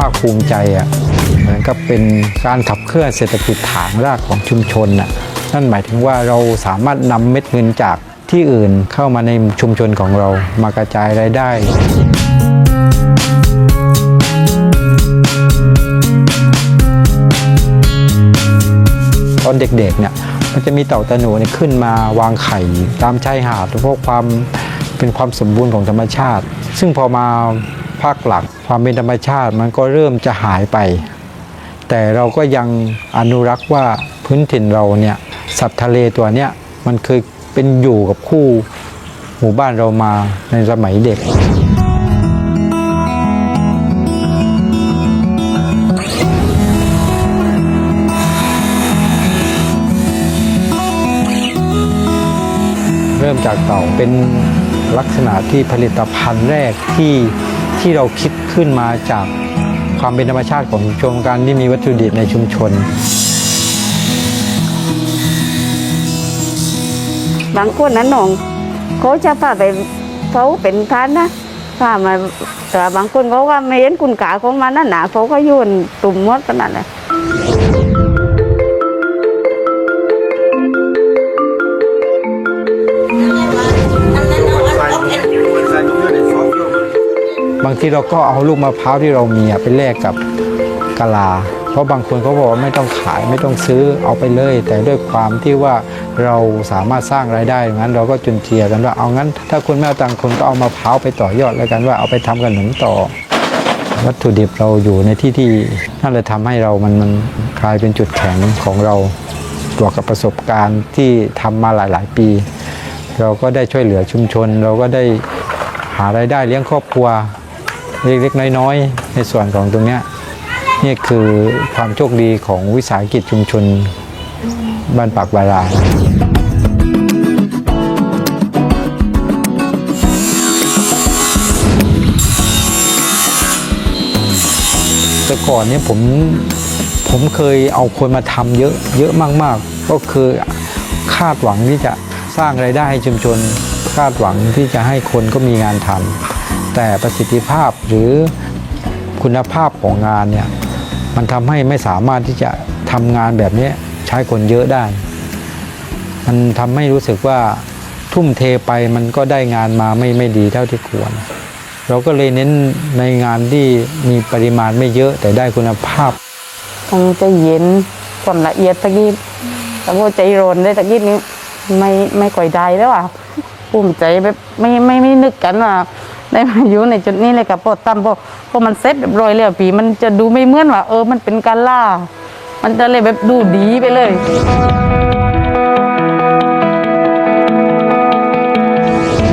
ภาคภูมิใจอะเหมือนกับเป็นการขับเคลื่อนเศรษฐกิจฐานรากของชุมชนน่ะนั่นหมายถึงว่าเราสามารถนำเม็ดเงินจากที่อื่นเข้ามาในชุมชนของเรามากระจายรายได้ตอนเด็กๆเนี่ยมันจะมีเต่าตะหนูเนี่ยขึ้นมาวางไข่ตามชายหาดเพราะความเป็นความสมบูรณ์ของธรรมชาติ ซึ่งพอมา ภาคหลัก ความเป็นธรรมชาติมันก็เริ่มจะหายไป แต่เราก็ยังอนุรักษ์ว่าพื้นถิ่นเราเนี่ยสัตว์ทะเลตัวเนี้ยมันเคยเป็นอยู่กับคู่หมู่บ้านเรามาในสมัยเด็กเริ่มจากเต่าเป็นลักษณะที่ผลิตภัณฑ์แรกที่ ที่เราคิดขึ้นมาจากความเป็นธรรมชาติของชุมชนการที่มีวัตถุดิบในชุมชน บางคนนั้นน้องเขาจะพาไปเขาเป็นพันนะพามาแต่บางคนเขาว่าไม่เห็นคุณกาของมันนั่นหนาเขาก็โยนตุ่มมดขนาดนั้นางทีเราก็เอาลูกมะพร้าวที่เรามีไปแลกกับกะลา เพราะบางคนเขาบอกว่าไม่ต้องขายไม่ต้องซื้อเอาไปเลย แต่ด้วยความที่ว่าเราสามารถสร้างรายได้งั้นเราก็จุนเจียกันว่าเอางั้น ถ้าคุณไม่เอาตังค์คุณก็เอามะพร้าวไปต่อยอดแล้วกันว่าเอาไปทำขนมต่อ วัตถุดิบเราอยู่ในที่ที่นั่นเลยทำให้เรามันมันกลายเป็นจุดแข็งของเราบวกกับประสบการณ์ที่ทำมาหลาย ๆ ปี เราก็ได้ช่วยเหลือชุมชน เราก็ได้หารายได้เลี้ยงครอบครัว เล็กๆน้อยๆ ในส่วนของตรงเนี้ยนี่คือความโชคดีของวิสาหกิจชุมชนบ้านปากบาราแต่ก่อนเนี่ยผมผมเคยเอาคนมาทำเยอะเยอะมากๆ ก็คือคาดหวังที่จะสร้างไรายได้ให้ชุมชน คาดหวังที่จะให้คนก็มีงานทำ แต่ประสิทธิภาพหรือคุณภาพของงานเนี่ยมันทำให้ไม่สามารถที่จะทำงานแบบนี้ใช้คนเยอะได้ มันทำให้รู้สึกว่าทุ่มเทไปมันก็ได้งานมาไม่ไม่ดีเท่าที่ควร เราก็เลยเน้นในงานที่มีปริมาณไม่เยอะแต่ได้คุณภาพต้องใจเย็นความละเอียดตะกี้แต่ว่าใจร้อนได้ตะกี้นี้ไม่ไม่ก่อยได้แล้วอะภูมิใจแบบไม่ไม่ไม่นึกกันว่า ได้มาอยู่ในจุดนี้เลยกับพอตั้มพอพอมันเซ็ตเรียบร้อยแล้วปีมันจะดูไม่เหมือนว่าเออมันเป็นการล่า มันจะเลยแบบดูดีไปเลย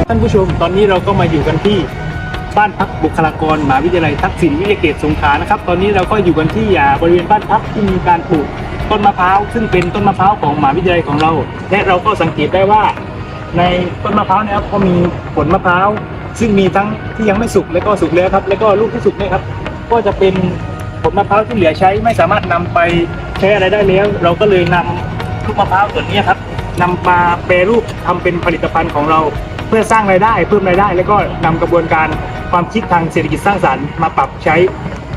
ท่านผู้ชมตอนนี้เราก็มาอยู่กันที่บ้านพักบุคลากรมหาวิทยาลัยทักษิณวิทยาเขตสงขลานะครับ ตอนนี้เราก็อยู่กันที่อ่าบริเวณบ้านพักที่มีการปลูกต้นมะพร้าวซึ่งเป็นต้นมะพร้าวของมหาวิทยาลัยของเรา และเราก็สังเกตได้ว่า ในต้นมะพร้าวนะครับก็มีผลมะพร้าว ซึ่งมีทั้งที่ยังไม่สุกและก็สุกแล้วครับ แล้วก็ลูกที่สุกเนี่ยครับ ก็จะเป็นผลมะพร้าวที่เหลือใช้ไม่สามารถนำไปใช้อะไรได้แล้ว เราก็เลยนำลูกมะพร้าวส่วนนี้ครับนำมาแปรรูปทำเป็นผลิตภัณฑ์ของเรา เพื่อสร้างรายได้เพิ่มรายได้ แล้วก็นำกระบวนการความคิดทางเศรษฐกิจสร้างสรรค์มาปรับใช้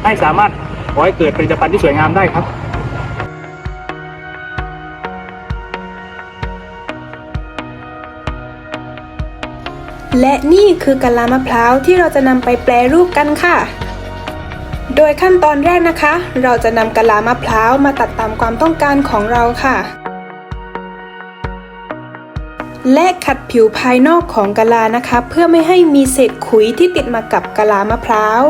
ให้สามารถขอให้เกิดผลิตภัณฑ์ที่สวยงามได้ครับ และนี่คือกะลามะพร้าวที่เราจะนำไปแปรรูปกันค่ะ โดยขั้นตอนแรกนะคะ เราจะนำกะลามะพร้าวมาตัดตามความต้องการของเราค่ะ และขัดผิวภายนอกของกะลานะคะ เพื่อไม่ให้มีเศษขุยที่ติดมากับกะลามะพร้าว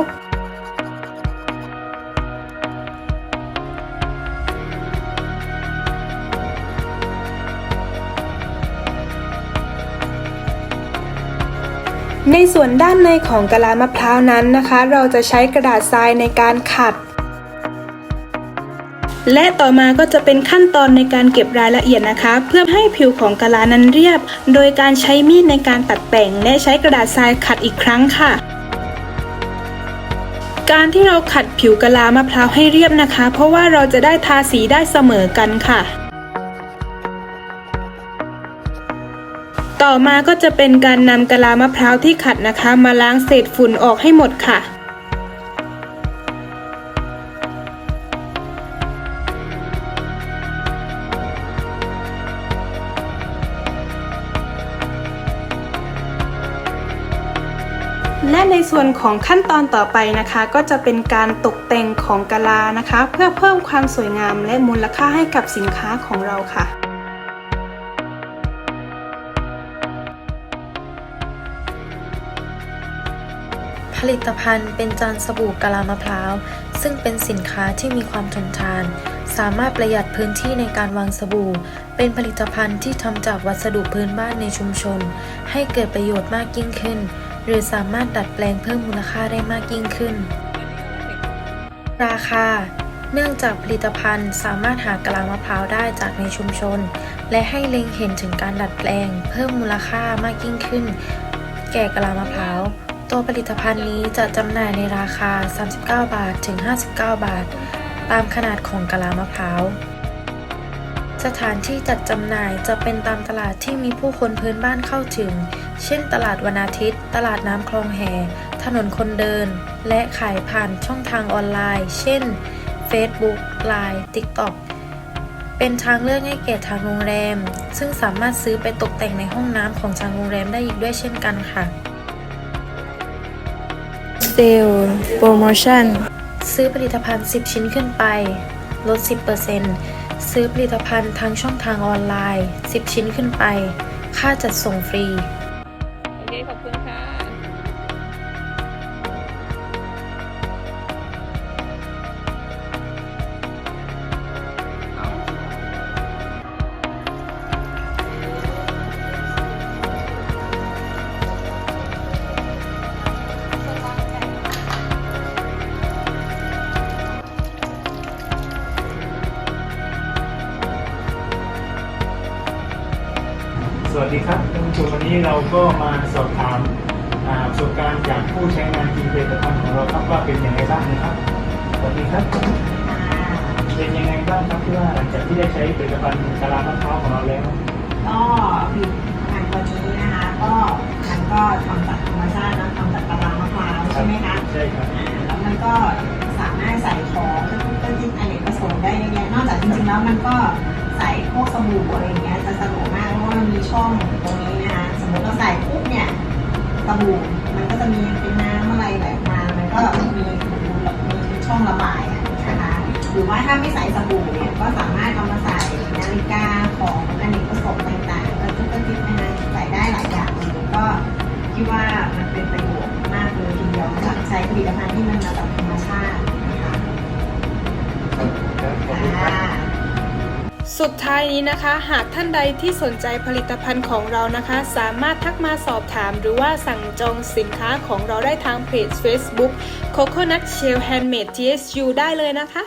ในส่วนด้านในของกะลามะพร้าวนั้นนะคะ เราจะใช้กระดาษทรายในการขัด และต่อมาก็จะเป็นขั้นตอนในการเก็บรายละเอียดนะคะ เพื่อให้ผิวของกะลานั้นเรียบ โดยการใช้มีดในการตัดแต่ง และใช้กระดาษทรายขัดอีกครั้งค่ะการที่เราขัดผิวกะลามะพร้าวให้เรียบนะคะ เพราะว่าเราจะได้ทาสีได้เสมอกันค่ะ ต่อมาก็จะเป็นการนำกะลามะพร้าวที่ขัดนะคะ มาล้างเศษฝุ่นออกให้หมดค่ะและในส่วนของขั้นตอนต่อไปนะคะ ก็จะเป็นการตกแต่งของกะลานะคะ เพื่อเพิ่มความสวยงามและมูลค่าให้กับสินค้าของเราค่ะ ผลิตภัณฑ์เป็นจานสบู่กะลามะพร้าว ซึ่งเป็นสินค้าที่มีความทนทาน สามารถประหยัดพื้นที่ในการวางสบู่ เป็นผลิตภัณฑ์ที่ทำจากวัสดุพื้นบ้านในชุมชน ให้เกิดประโยชน์มากยิ่งขึ้น หรือสามารถดัดแปลงเพิ่มมูลค่าได้มากยิ่งขึ้น ราคาเนื่องจากผลิตภัณฑ์สามารถหากะลามะพร้าวได้จากในชุมชน และให้เล็งเห็นถึงการดัดแปลง เพิ่มมูลค่ามากยิ่งขึ้น แก่กะลามะพร้าว ตัวผลิตภัณฑ์นี้จะจำหน่ายในราคา 39 บาทถึง 59 บาท ตามขนาดของกะลามะพร้าว สถานที่จัดจำหน่ายจะเป็นตามตลาดที่มีผู้คนพื้นบ้านเข้าถึง เช่น ตลาดวันอาทิตย์ ตลาดน้ำคลองแห่ ถนนคนเดิน และขายผ่านช่องทางออนไลน์ เช่น Facebook Line TikTok เป็นทางเลือกให้แก่ทางโรงแรม ซึ่งสามารถซื้อไปตกแต่งในห้องน้ำของทางโรงแรมได้อีกด้วยเช่นกันค่ะ ลล์ โปรโมชั่น ซื้อผลิตภัณฑ์ 10 ชิ้นขึ้นไป ลด 10%ซื้อผลิตภัณฑ์ทางช่องทางออนไลน์ 10 ชิ้นขึ้นไป ค่าจัดส่งฟรี สวัสดีครับท่านผู้ชมวันนี้เราก็มาสอบถามอ่าประสบการณ์จากผู้ใช้งานจริงผลิตภัณฑ์ของเราครับว่าเป็นยังไงบ้างนะครับ สวัสดีครับ เป็นยังไงบ้างครับที่ว่าหลังจากที่ได้ใช้ผลิตภัณฑ์กะลามะพร้าวของเราแล้ว ก็ผลิตภัณฑ์ตัวนี้นะคะ ก็มันก็ทำจากธรรมชาตินะทำจากกะลามะพร้าวใช่ไหมคะใช่ครับอ่าแล้วมันก็สามารถใส่ของเครื่องเครื่องจิ้มอเนกประสงค์ได้เยอะแยะนอกจากจริงๆแล้วมันก็ใส่พวกสบู่อะไรอย่างเงี้ยจะสะดวกมากเพราะ ว่ามันมีช่องตรงนี้นะคะสมมติเราใส่ปุ๊บเนี่ยสบู่มันก็จะมีเป็นน้ำอะไรไหลมามันก็มีมีช่องระบายนะคะหรือว่าถ้าไม่ใส่สบู่เนี่ยก็สามารถเอามาใส่นาฬิกา สุดท้ายนี้นะคะ หากท่านใดที่สนใจผลิตภัณฑ์ของเรานะคะ สามารถทักมาสอบถาม หรือว่าสั่งจองสินค้าของเราได้ทางเพจ Facebook Coconut Shell Handmade TSU ได้เลยนะคะ